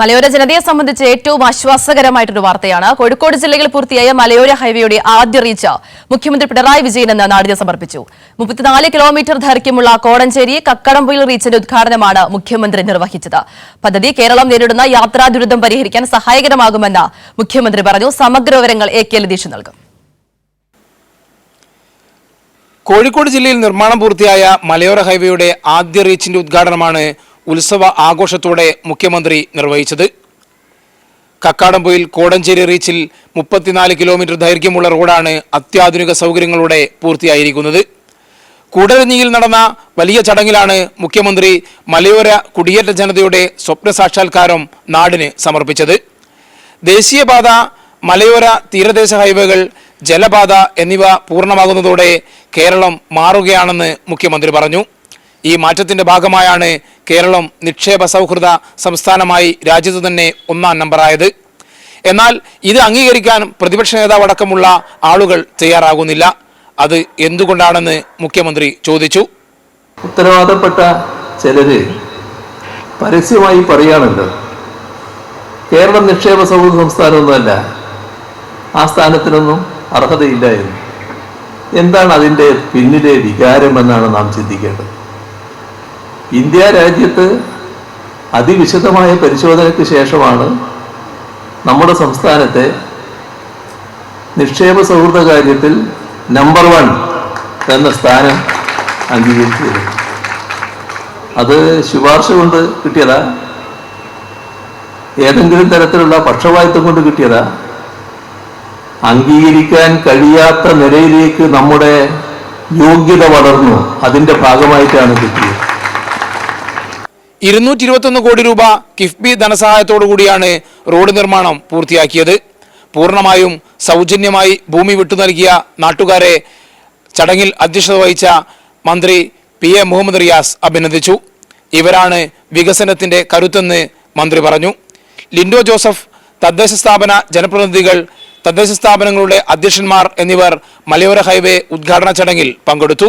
മലയോര ജനതയെ സംബന്ധിച്ച് ഏറ്റവും ആശ്വാസകരമായിട്ടൊരു വാർത്തയാണ്. കോഴിക്കോട് ജില്ലയിൽ പൂർത്തിയായ മലയോര ഹൈവേയുടെ ആദ്യ റീച്ച് മുഖ്യമന്ത്രി പിണറായി വിജയൻ എന്ന് നാടിന് സമർപ്പിച്ചു. മുപ്പത്തിനാല് കിലോമീറ്റർ ദൈർഘ്യമുള്ള കോടഞ്ചേരി കക്കടംപുയിൽ റീച്ചിന്റെ ഉദ്ഘാടനമാണ് മുഖ്യമന്ത്രി നിർവഹിച്ചത്. പദ്ധതി കേരളം നേരിടുന്ന യാത്രാ ദുരിതം പരിഹരിക്കാൻ സഹായകരമാകുമെന്ന് മുഖ്യമന്ത്രി പറഞ്ഞു. സമഗ്ര വിവരങ്ങൾ എ കെ ലതീഷ് നൽകും. കോഴിക്കോട് ജില്ലയിൽ നിർമ്മാണം പൂർത്തിയായ മലയോര ഹൈവേയുടെ ആദ്യ റീച്ചിന്റെ ഉദ്ഘാടനമാണ് ഉത്സവ ആഘോഷത്തോടെ മുഖ്യമന്ത്രി നിർവഹിച്ചത്. കക്കാടംപൊയിൽ കോടഞ്ചേരി റീച്ചിൽ മുപ്പത്തിനാല് കിലോമീറ്റർ ദൈർഘ്യമുള്ള റോഡാണ് അത്യാധുനിക സൗകര്യങ്ങളോടെ പൂർത്തിയായിരിക്കുന്നത്. കൂടരഞ്ഞിയിൽ നടന്ന വലിയ ചടങ്ങിലാണ് മുഖ്യമന്ത്രി മലയോര കുടിയേറ്റ ജനതയുടെ സ്വപ്ന സാക്ഷാത്കാരം നാടിന് സമർപ്പിച്ചത്. ദേശീയപാത മലയോര തീരദേശ ഹൈവേകൾ ജലപാത എന്നിവ പൂർണമാകുന്നതോടെ കേരളം മാറുകയാണെന്ന് മുഖ്യമന്ത്രി പറഞ്ഞു. ഈ മാറ്റത്തിന്റെ ഭാഗമായാണ് കേരളം നിക്ഷേപ സൗഹൃദ സംസ്ഥാനമായി രാജ്യത്ത് തന്നെ ഒന്നാം നമ്പറായത് എന്നാൽ ഇത് അംഗീകരിക്കാൻ പ്രതിപക്ഷ നേതാവ് അടക്കമുള്ള ആളുകൾ തയ്യാറാകുന്നില്ല. അത് എന്തുകൊണ്ടാണെന്ന് മുഖ്യമന്ത്രി ചോദിച്ചു. ഉത്തരവാദപ്പെട്ട ചിലര് പരസ്യമായി പറയാണല്ലോ കേരളം നിക്ഷേപ സൗഹൃദ സംസ്ഥാനമൊന്നുമല്ല ആ സ്ഥാനത്തിനൊന്നും അർഹതയില്ല എന്ന്. എന്താണ് അതിന്റെ പിന്നിലെ വികാരം എന്നാണ് നാം ചിന്തിക്കേണ്ടത്? ഇന്ത്യ രാജ്യത്ത് അതിവിശദമായ പരിശോധനയ്ക്ക് ശേഷമാണ് നമ്മുടെ സംസ്ഥാനത്തെ നിക്ഷേപ സൗഹൃദ കാര്യത്തിൽ നമ്പർ വൺ എന്ന സ്ഥാനം അംഗീകരിച്ചത്. അത് ശുപാർശ കൊണ്ട് കിട്ടിയതാ? ഏതെങ്കിലും തരത്തിലുള്ള പക്ഷപാതിത്വം കൊണ്ട് കിട്ടിയതാ? അംഗീകരിക്കാൻ കഴിയാത്ത നിലയിലേക്ക് നമ്മുടെ യോഗ്യത വളർന്നു. അതിന്റെ ഭാഗമായിട്ടാണ് കിട്ടിയത്. ഇരുന്നൂറ്റി ഇരുപത്തൊന്ന് കോടി രൂപ കിഫ്ബി കൂടിയാണ് റോഡ് നിർമ്മാണം പൂർത്തിയാക്കിയത്. പൂർണമായും സൗജന്യമായി ഭൂമി വിട്ടു നൽകിയ നാട്ടുകാരെ ചടങ്ങിൽ അധ്യക്ഷത വഹിച്ച മന്ത്രി പി എ മുഹമ്മദ് റിയാസ് അഭിനന്ദിച്ചു. ഇവരാണ് വികസനത്തിന്റെ കരുത്തെന്ന് മന്ത്രി പറഞ്ഞു. ലിൻഡോ ജോസഫ് തദ്ദേശ സ്ഥാപന ജനപ്രതിനിധികൾ തദ്ദേശ സ്ഥാപനങ്ങളുടെ അധ്യക്ഷന്മാർ എന്നിവർ മലയോര ഹൈവേ ഉദ്ഘാടന ചടങ്ങിൽ പങ്കെടുത്തു.